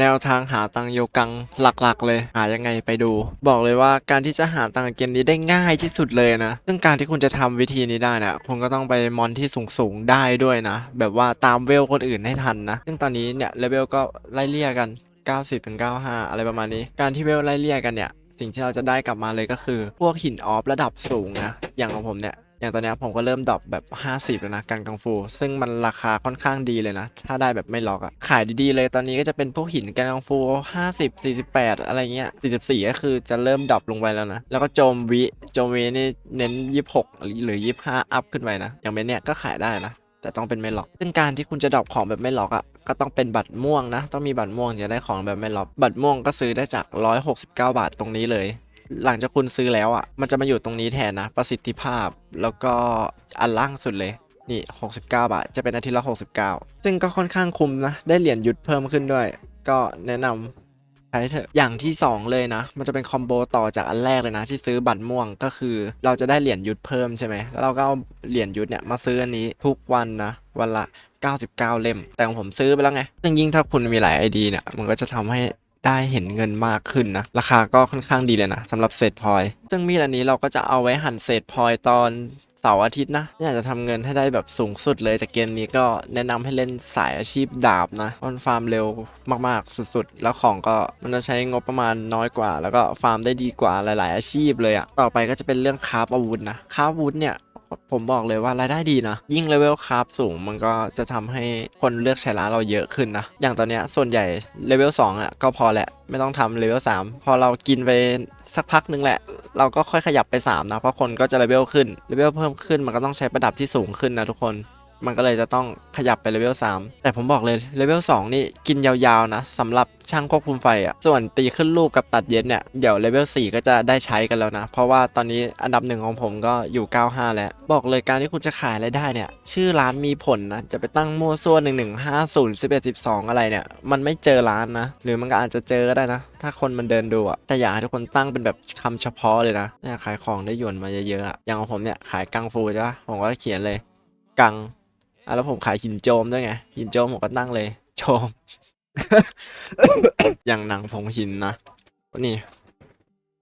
แนวทางหาตังโยกังหลักๆ เลย หายังไงไปดู บอกเลยว่าการที่จะหาตังเกมนี้ได้ง่ายที่สุดเลยนะ ซึ่งการที่คุณจะทำวิธีนี้ได้นี่ยคุณก็ต้องไปมอนที่สูงๆได้ด้วยนะ แบบว่าตามเวลคนอื่นให้ทันนะ ซึ่งตอนนี้เนี่ยเลเวลก็ไล่เลี่ยกัน 90ถึง95 อะไรประมาณนี้ การที่เวลไล่เลี่ยกันเนี่ย สิ่งที่เราจะได้กลับมาเลยก็คือ พวกหินออฟระดับสูงนะ อย่างของผมเนี่ย อย่างตอนนี้ผมก็เริ่มดรอปแบบ 50 แล้วนะกันกังฟู ซึ่งมันราคาค่อนข้างดีเลยนะ ถ้าได้แบบไม่ล็อกอะขายดีๆเลยตอนนี้ก็จะเป็นพวกหินกันกังฟู 50 48 อะไรเงี้ย 44 ก็คือจะเริ่มดรอปลงไปแล้วนะ แล้วก็โจมวิ โจมวินี่เน้น 26 หรือ 25 อัพขึ้นไปนะ อย่างเม็ดเนี่ยก็ขายได้นะ แต่ต้องเป็นไม่ล็อก ซึ่งการที่คุณจะดรอปของแบบไม่ล็อกอะก็ต้องเป็นบัตรม่วงนะ ต้องมีบัตรม่วงถึงจะได้ของแบบไม่ล็อก บัตรม่วงก็ซื้อได้จาก 169 บาทตรงนี้เลย หลังจากคุณซื้อแล้วอะ มันจะมาอยู่ตรงนี้แทนนะ ประสิทธิภาพ แล้วก็อันล่างสุดเลย นี่ 69 บาท จะเป็นอาทิตย์ละ 69 ซึ่งก็ค่อนข้างคุ้มนะ ได้เหรียญยุทธเพิ่มขึ้นด้วย ก็แนะนำใช้เถอะ อย่างที่ 2 เลยนะ มันจะเป็นคอมโบต่อจากอันแรกเลยนะ ที่ซื้อบัตรม่วงก็คือ เราจะได้เหรียญยุทธเพิ่มใช่ไหม แล้วเราก็เอาเหรียญยุทธเนี่ยมาซื้ออันนี้ทุกวันนะ วันละ 99 เล่ม แต่ของผมซื้อไปแล้วไงซึ่งยิ่งถ้าคุณมีหลาย ID เนี่ย มันก็จะทำให้ ได้เห็นเงินมากขึ้นนะ ราคาก็ค่อนข้างดีเลยนะสำหรับเศษพลอย ซึ่งมีดอันนี้เราก็จะเอาไว้หั่นเศษพลอยตอนเสาร์อาทิตย์นะอยากจะทำเงินให้ได้แบบสูงสุดเลยจากเกมนี้ก็แนะนำให้เล่นสายอาชีพดาบนะมันฟาร์มเร็วมากๆ สุดๆ แล้วของก็มันจะใช้งบประมาณน้อยกว่า แล้วก็ฟาร์มได้ดีกว่าหลาย ๆ อาชีพเลยอะต่อไปก็จะเป็นเรื่องคราฟอาวุธนะคราฟอาวุธเนี่ย ผมบอกเลยว่ารายได้ดีนะ ยิ่งเลเวลคราฟสูงมันก็จะทำให้คนเลือกใช้ร้านเราเยอะขึ้นนะ อย่างตอนเนี้ยส่วนใหญ่เลเวล2อะก็พอแหละ ไม่ต้องทำเลเวล3พอเรากินไปสักพักนึงแหละ เราก็ค่อยขยับไป 3 นะ เพราะคนก็จะเลเวลขึ้นเลเวลเพิ่มขึ้นมันก็ต้องใช้ประดับที่สูงขึ้นนะทุกคน มันก็เลยจะต้องขยับไปเลเวล3 แต่ผมบอกเลยเลเวล2นี่กินยาวๆนะสำหรับช่างควบคุมไฟอะ่ะส่วนตีขึ้นรูปกับตัดเย็นเนี่ยเดี๋ยวเลเวล4ก็จะได้ใช้กันแล้วนะ เพราะว่าตอนนี้อันดับหนึ่งของผมก็อยู่ 95 แล้ว บอกเลยการที่คุณจะขายรายได้เนี่ย ชื่อร้านมีผลนะ จะไปตั้งมั่วซั่ว1 1 5 0 11 12 อะไรเนี่ย มันไม่เจอร้านนะ หรือมันก็อาจจะเจอก็ได้นะ ถ้าคนมันเดินดูอะแต่อยากให้ทุกคนตั้งเป็นแบบคำเฉพาะเลยนะเนี่ยขายของได้หยวนมาเยอะๆอะอย่างของผมเนี่ยขายกังฟูใช่ปะผมก็เขียนเลยกัง อะแล้วผมขายหินโจมด้วยไงหินโจมผมก็ตั้งเลยโจม อย่างหนังผงหินนะนี่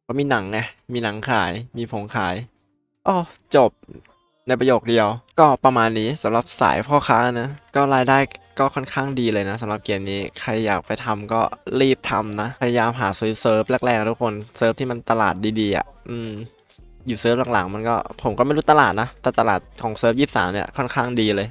ก็มีหนังไงมีหนังขายมีผงขายอ๋อจบในประโยคเดียว ก็ประมาณนี้สำหรับสายพ่อค้านะก็รายได้ก็ค่อนข้างดีเลยนะสำหรับเกมนี้ใครอยากไปทำก็รีบทำนะพยายามหาซื้อเซิร์ฟแรกๆทุกคนเซิร์ฟที่มันตลาดดีๆอะอืมอยู่เซิร์ฟหลังๆมันก็ผมก็ไม่รู้ตลาดนะแต่ตลาดของเซิร์ฟยี่สามเนี่ยค่อนข้างดีเลย